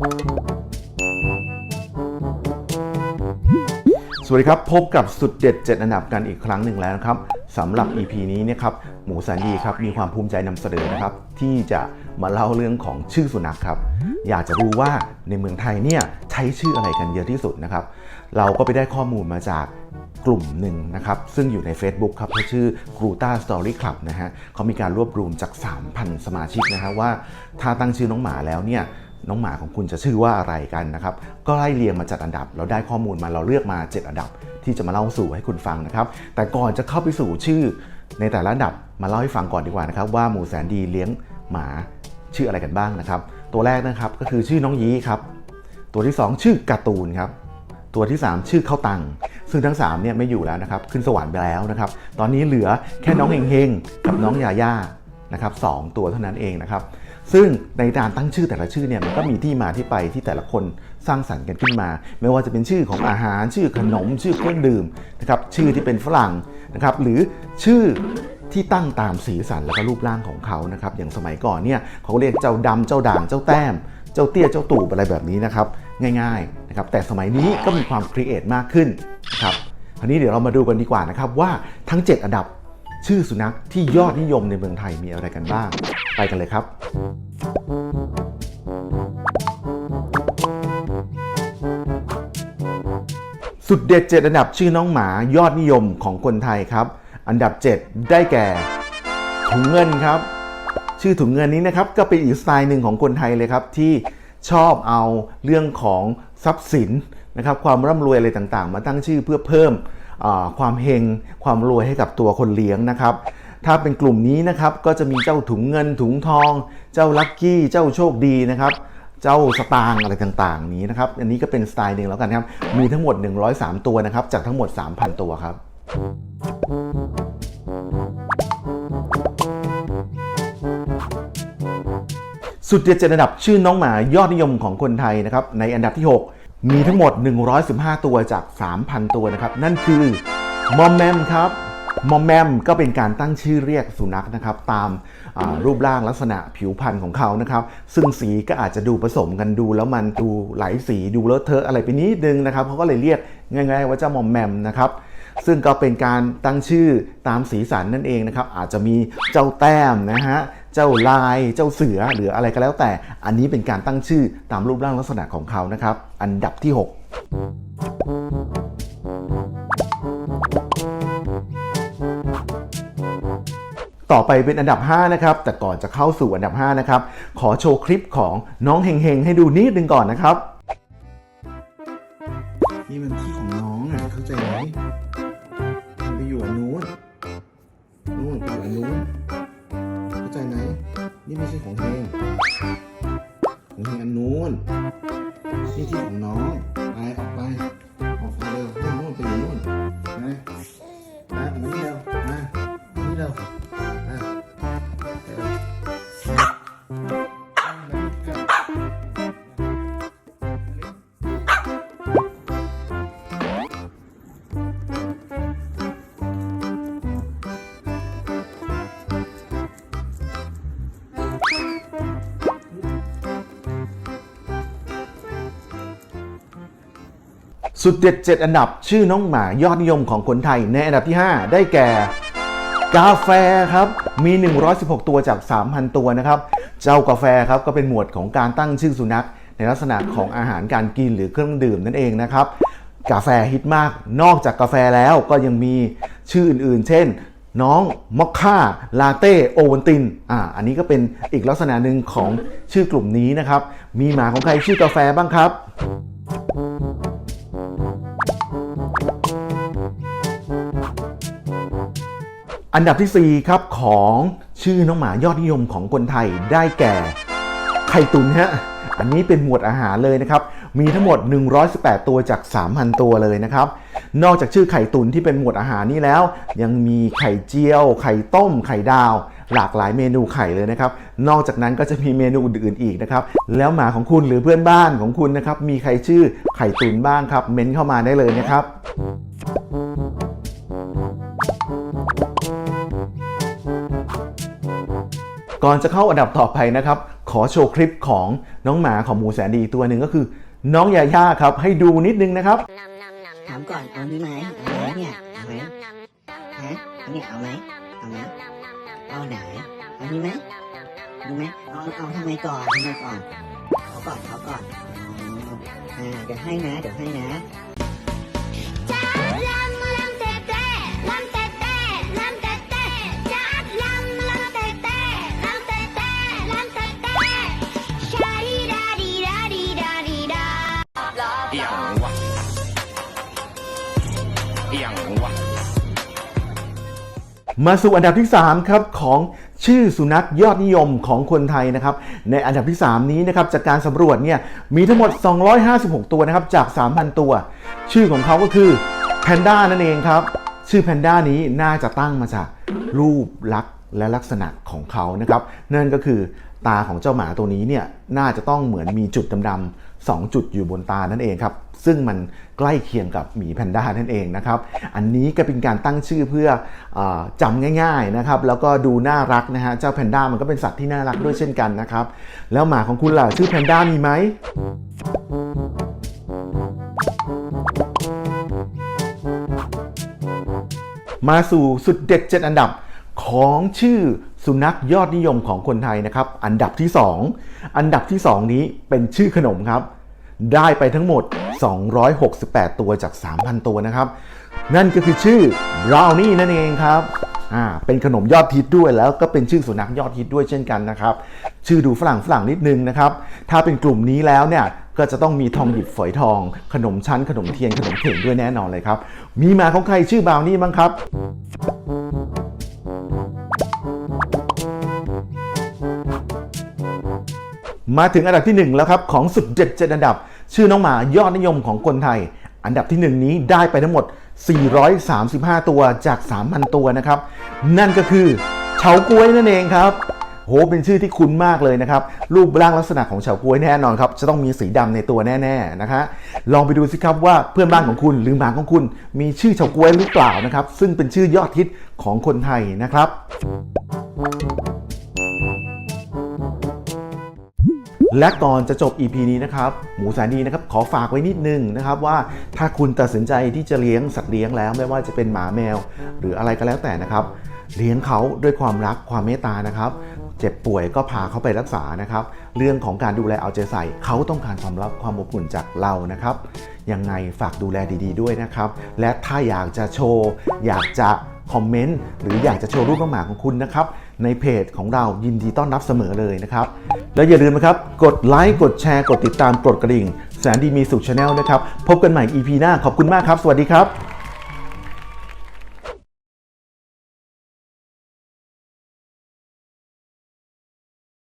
สวัสดีครับ พบกับสุดเด็ด 7 อันดับกันอีกครั้งหนึ่งแล้วนะครับสำหรับ EP นี้เนี่ยครับหมูแสนดีครับมีความภูมิใจนำเสนอนะครับ ที่จะมาเล่าเรื่องของชื่อสุนัขครับ อยากจะรู้ว่าในเมืองไทยเนี่ยใช้ชื่ออะไรกันเยอะที่สุดนะครับ เราก็ไปได้ข้อมูลมาจากกลุ่มหนึ่งนะครับ ซึ่งอยู่ใน Facebook ครับเขาชื่อ g r u t a Story Club นะฮะเขามีการรวบรวมจาก 3,000 สมาชิกนะฮะว่า ถ้าตั้งชื่อน้องหมาแล้วเนี่ย น้องหมาของคุณจะชื่อว่าอะไรกันนะครับ ก็ไล่เรียงมาจัดอันดับ เราได้ข้อมูลมาเราเลือกมา 7 อันดับ ที่จะมาเล่าสู่ให้คุณฟังนะครับ แต่ก่อนจะเข้าไปสู่ชื่อ ในแต่ละอันดับมาเล่าให้ฟังก่อนดีกว่านะครับ ว่าหมูแสนดีเลี้ยงหมาชื่ออะไรกันบ้างนะครับ ตัวแรกนะครับก็คือชื่อน้องยีครับ ตัวที่ 2 ชื่อการ์ตูนครับตัวที่ 3 ชื่อข้าวตัง ซึ่งทั้ง3เนี่ยไม่อยู่แล้วนะครับ ขึ้นสวรรค์ไปแล้วนะครับ ตอนนี้เหลือแค่น้องเฮงเฮงกับน้องยาย่านะครับสองตัวเท่านั้นเองนะครับ ซึ่งในการตั้งชื่อแต่ละชื่อเนี่ยมันก็มีที่มาที่ไปที่แต่ละคนสร้างสรรค์กันขึ้นมา ไม่ว่าจะเป็นชื่อของอาหารชื่อขนม ชื่อเครื่องดื่มนะครับชื่อที่เป็นฝรั่งนะครับหรือชื่อที่ตั้งตามสีสันแล้วก็รูปร่างของเขานะครับอย่างสมัยก่อนเนี่ยเขาเรียกเจ้าดำเจ้าด่างเจ้าแต้ม เจ้าเตี้ยเจ้าตู่อะไรแบบนี้นะครับง่ายๆนะครับแต่สมัยนี้ก็มีความครีเอทมากขึ้นนะครับคราวนี้เดี๋ยวเรามาดูกันดีกว่านะครับว่าทั้ง 7 อันดับ ชื่อสุนัขที่ยอดนิยมในเมืองไทยมีอะไรกันบ้าง ไปกันเลยครับ สุดเด็ด7อันดับชื่อน้องหมายอดนิยมของคนไทยครับ อันดับ 7 ได้แก่ถุงเงินครับ ชื่อถุงเงินนี้นะครับก็เป็นอีกสไตล์หนึ่งของคนไทยเลยครับที่ชอบเอาเรื่องของทรัพย์สินนะครับความร่ำรวยอะไรต่างๆ มาตั้งชื่อเพื่อเพิ่ม ความเฮงความรวยให้กับตัวคนเลี้ยงนะครับ ถ้าเป็นกลุ่มนี้นะครับก็จะมีเจ้าถุงเงินถุงทอง เจ้าลัคกี้เจ้าโชคดีนะครับเจ้าสตางอะไรต่างๆ นี้นะครับ อันนี้ก็เป็นสไตล์หนึ่งแล้วกันครับ มีทั้งหมด 103 ตัวนะครับ จากทั้งหมด 3,000 ตัวครับ สุดเด็ดเจ็ดอันดับชื่อน้องหมายอดนิยมของคนไทยนะครับ ในอันดับที่ 6 มีทั้งหมด 115 ตัวจาก 3,000 ตัวนะครับ นั่นคือมอมแมมครับมอมแมมก็เป็นการตั้งชื่อเรียกสุนัขนะครับ ตามรูปร่างลักษณะผิวพรรณของเขานะครับ ซึ่งสีก็อาจจะดูผสมกันดู แล้วมันดูหลายสีดูเลอะเทอะอะไรไปนิดนึงนะครับเขาก็เลยเรียกง่าย ๆ ว่าเจ้ามอมแมมนะครับซึ่งก็เป็นการตั้งชื่อตามสีสันนั่นเองนะครับ อาจจะมีเจ้าแต้มนะฮะ เจ้าลาย เจ้าเสือหรืออะไรก็แล้วแต่ อันนี้เป็นการตั้งชื่อตามรูปร่างลักษณะของเขานะครับ อันดับที่ 6ต่อไปเป็นอันดับ 5 นะครับ แต่ก่อนจะเข้าสู่อันดับ 5 นะครับ ขอโชว์คลิปของน้องเฮงเฮงให้ดูนิดนึงก่อนนะครับ นี่มันที่ของน้องอะเข้าใจไหมมันไปอยู่อันนู้นนู้นไปอยู่อันนู้น นี่ไม่ใช่ของเฮงของเฮงอันนู้นนี่ที่ของน้อง สุดเด็ด7อันดับชื่อน้องหมายอดนิยมของคนไทย ในอันดับที่ 5 ได้แก่ กาแฟครับ มี 116 ตัวจาก 3,000 ตัวนะครับ เจ้ากาแฟครับก็เป็นหมวดของการตั้งชื่อสุนัข ในลักษณะของอาหารการกินหรือเครื่องดื่มนั่นเองนะครับ กาแฟฮิตมาก นอกจากกาแฟแล้วก็ยังมีชื่ออื่นๆ เช่น น้องมอคค่าลาเต้โอวัลตินอ่าอันนี้ก็เป็นอีกลักษณะหนึ่งของชื่อกลุ่มนี้นะครับ มีหมาของใครชื่อกาแฟบ้างครับ อันดับทีสี่ 4 ครับของชื่อน้องหมายอดนิยมของคนไทยได้แก่ ไข่ตุนฮะอันนี้เป็นหมวดอาหารเลยนะครับ มีทั้งหมด 118 ตัวจาก 3,000 ตัวเลยนะครับ นอกจากชื่อไข่ตุนที่เป็นหมวดอาหารนี้แล้ว ยังมีไข่เจียว ไข่ต้ม ไข่ดาว หลากหลายเมนูไข่เลยนะครับ นอกจากนั้นก็จะมีเมนูอื่นๆอีกนะครับ แล้วหมาของคุณหรือเพื่อนบ้านของคุณนะครับ มีใครชื่อไข่ตุนบ้างครับ เม้นเข้ามาได้เลยนะครับ ก่อนจะเข้าอันดับต่อไปนะครับ ขอโชว์คลิปของน้องหมาของหมูแสนดีตัวหนึ่งก็คือ น้องยาย่าครับ ให้ดูนิดนึงนะครับ ถามก่อนเอานี้ไหมเอาไหมเนี่ยเอาไหมฮะอันนี้เอาไหมเอาไหมเอาไหนเอานี้ไหมดูไหมเอาเอาทำไมก่อนทำไมก่อนเขาก่อนเขาก่อนอ่าเดี๋ยวให้นะ เดี๋ยวให้นะ มาสู่อันดับที่ 3 ครับ ของชื่อสุนัขยอดนิยมของคนไทยนะครับ ในอันดับที่ 3 นี้นะครับ จากการสำรวจเนี่ยมีทั้งหมด 256 ตัวนะครับ จาก 3,000 ตัว ชื่อของเขาก็คือแพนด้านั่นเองครับ ชื่อแพนด้านี้น่าจะตั้งมาจากรูปลักษณ์และลักษณะของเขานะครับนั่นก็คือ ตาของเจ้าหมาตัวนี้เนี่ยน่าจะต้องเหมือนมีจุดดำๆสองจุดอยู่บนตานั่นเองครับ ซึ่งมันใกล้เคียงกับหมีแพนด้านั่นเองนะครับ อันนี้ก็เป็นการตั้งชื่อเพื่ออาจำง่ายๆนะครับ แล้วก็ดูน่ารักนะฮะ เจ้าแพนด้ามันก็เป็นสัตว์ที่น่ารักด้วยเช่นกันนะครับ แล้วหมาของคุณล่ะชื่อแพนด้ามีไหมมาสู่สุดเด็ด7อันดับของชื่อ สุนัขยอดนิยมของคนไทยนะครับ อันดับที่ 2 อันดับที่ 2 นี้เป็นชื่อขนมครับ ได้ไปทั้งหมด 268 ตัวจาก 3,000 ตัวนะครับ นั่นก็คือชื่อบราวนี่นั่นเองครับอ่าเป็นขนมยอดฮิตด้วยแล้วก็เป็นชื่อสุนัขยอดฮิตด้วยเช่นกันนะครับ ชื่อดูฝรั่งฝรั่งนิดนึงนะครับ ถ้าเป็นกลุ่มนี้แล้วเนี่ยก็จะต้องมีทองหยิบฝอยทอง ขนมชั้นขนมเทียนขนมเข่งด้วยแน่นอนเลยครับ มีมาของใครชื่อบราวนี่บ้างครับ มาถึงอันดับที่ 1 แล้วครับ ของสุดเด็ดเจ็ดอันดับ ชื่อน้องหมายอดนิยมของคนไทย อันดับที่ 1 นี้ได้ไปทั้งหมด 435 ตัวจาก 3,000 ตัวนะครับ นั่นก็คือเฉาก๊วยนั่นเองครับโหเป็นชื่อที่คุ้นมากเลยนะครับ รูปร่างลักษณะของเฉาก๊วยแน่นอนครับ จะต้องมีสีดำในตัวแน่ๆนะคะ ลองไปดูสิครับว่าเพื่อนบ้านของคุณหรือหมาของคุณ มีชื่อเฉาก๊วยหรือเปล่านะครับ ซึ่งเป็นชื่อยอดฮิตของคนไทยนะครับ และก่อนจะจบ EP นี้นะครับหมูแสนดีนะครับขอฝากไว้นิดนึงนะครับว่าถ้าคุณตัดสินใจที่จะเลี้ยงสัตว์เลี้ยงแล้วไม่ว่าจะเป็นหมาแมว หรืออะไรก็แล้วแต่นะครับ เลี้ยงเขาด้วยความรักความเมตตานะครับเจ็บป่วยก็พาเขาไปรักษานะครับ เรื่องของการดูแลเอาใจใส่เขาต้องการความรักความอบอุ่นจากเรานะครับ ยังไงฝากดูแลดี ๆ ด้วยนะครับ และถ้าอยากจะโชว์ อยากจะคอมเมนต์หรืออยากจะโชว์รูปน้องหมาของคุณนะครับ ในเพจของเรายินดีต้อนรับเสมอเลยนะครับ แล้วอย่าลืมนะครับ กดไลค์กดแชร์กดติดตามกดกระดิ่ง แสนดีมีสุขชาแนลนะครับ พบกันใหม่ EP หน้าขอบคุณมากครับ สวัสดีครับ